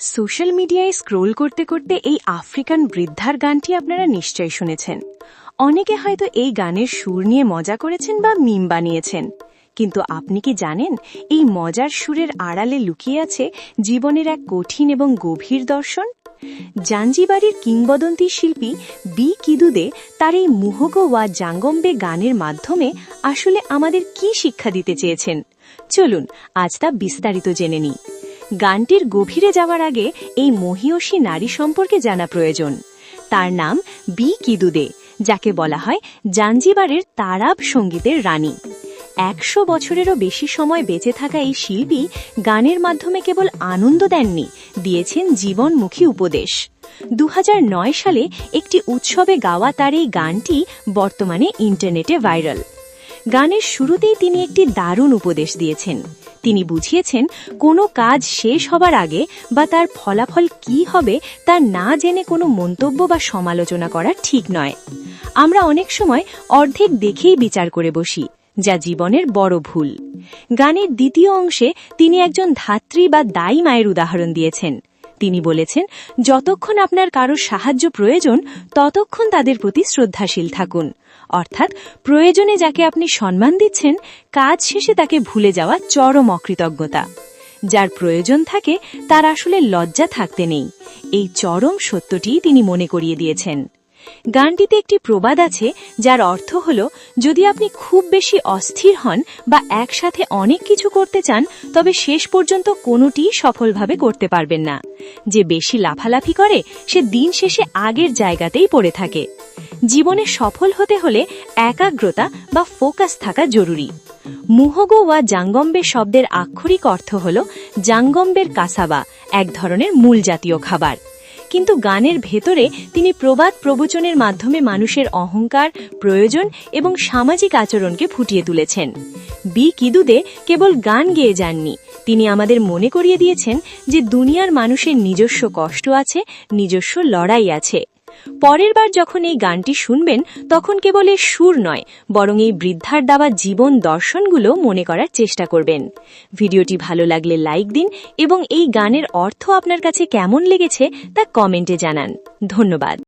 Social মিডিয়ায় scroll করতে করতে এই আফ্রিকান বৃদ্ধার গানটি আপনারা নিশ্চয়ই শুনেছেন। অনেকে হয়তো এই গানের সুর নিয়ে মজা করেছেন বা মিম বানিয়েছেন। কিন্তু আপনি কি জানেন, এই মজার সুরের আড়ালে লুকিয়ে আছে জীবনের এক কঠিন এবং গভীর দর্শন? জাঞ্জিবাড়ির কিংবদন্তি শিল্পী বি কিদুদে তার এই মুহগো ওয়া জাঙ্গম্বে গানের মাধ্যমে আসলে আমাদের কি শিক্ষা দিতে চেয়েছেন। চলুন, আজ তা বিস্তারিত জেনে নিই। গানটির গভীরে যাওয়ার আগে এই মহিয়সী নারী সম্পর্কে জানা প্রয়োজন। তার নাম বি কিদুদে, যাকে বলা হয় জাঞ্জিবারের তারাব সঙ্গীতের রানী। একশো বছরেরও বেশি সময় বেঁচে থাকা এই শিল্পী গানের মাধ্যমে কেবল আনন্দ দেননি, দিয়েছেন জীবনমুখী উপদেশ। দু হাজার নয় সালে একটি উৎসবে গাওয়া তার এই গানটি বর্তমানে ইন্টারনেটে ভাইরাল। গানের শুরুতেই তিনি একটি দারুণ উপদেশ দিয়েছেন। তিনি বুঝিয়েছেন, কোনো কাজ শেষ হবার আগে বা তার ফলাফল কি হবে তা না জেনে কোনো মন্তব্য বা সমালোচনা করা ঠিক নয়। আমরা অনেক সময় অর্ধেক দেখেই বিচার করে বসি যা জীবনের বড় ভুল। গানের দ্বিতীয় অংশে তিনি একজন ধাত্রী বা দায়ী মায়ের উদাহরণ দিয়েছেন। তিনি বলেছেন, যতক্ষণ আপনার কারও সাহায্য প্রয়োজন, ততক্ষণ তাদের প্রতি শ্রদ্ধাশীল থাকুন। অর্থাৎ প্রয়োজনে যাকে আপনি সম্মান দিচ্ছেন, কাজ শেষে তাকে ভুলে যাওয়া চরম অকৃতজ্ঞতা। যার প্রয়োজন থাকে, তার আসলে লজ্জা থাকতে নেই। এই চরম সত্যটিই তিনি মনে করিয়ে দিয়েছেন। গানটিতে একটি প্রবাদ আছে, যার অর্থ হল, যদি আপনি খুব বেশি অস্থির হন বা একসাথে অনেক কিছু করতে চান, তবে শেষ পর্যন্ত কোনোটিই সফলভাবে করতে পারবেন না। যে বেশি লাফালাফি করে, সে দিন শেষে আগের জায়গাতেই পড়ে থাকে। জীবনে সফল হতে হলে একাগ্রতা বা ফোকাস থাকা জরুরি। মুহগো ওয়া জাঙ্গম্বে শব্দের আক্ষরিক অর্থ হল, জাঙ্গম্বের কাসাবা, এক ধরনের মূল জাতীয় খাবার। কিন্তু গানের ভেতরে তিনি প্রবাদ প্রবচনের মাধ্যমে মানুষের অহংকার, প্রয়োজন এবং সামাজিক আচরণকে ফুটিয়ে তুলেছেন। বি কিদুদে কেবল গান গেয়ে যাননি, তিনি আমাদের মনে করিয়ে দিয়েছেন যে দুনিয়ার মানুষের নিজস্ব কষ্ট আছে, নিজস্ব লড়াই আছে। পরের বার যখন এই গানটি শুনবেন, তখন কেবল এর সুর নয়, বরং এই বৃদ্ধার দেওয়া জীবন দর্শনগুলো মনে করার চেষ্টা করবেন। ভিডিওটি ভালো লাগলে লাইক দিন এবং এই গানের অর্থ আপনার কাছে কেমন লেগেছে তা কমেন্টে জানান। ধন্যবাদ।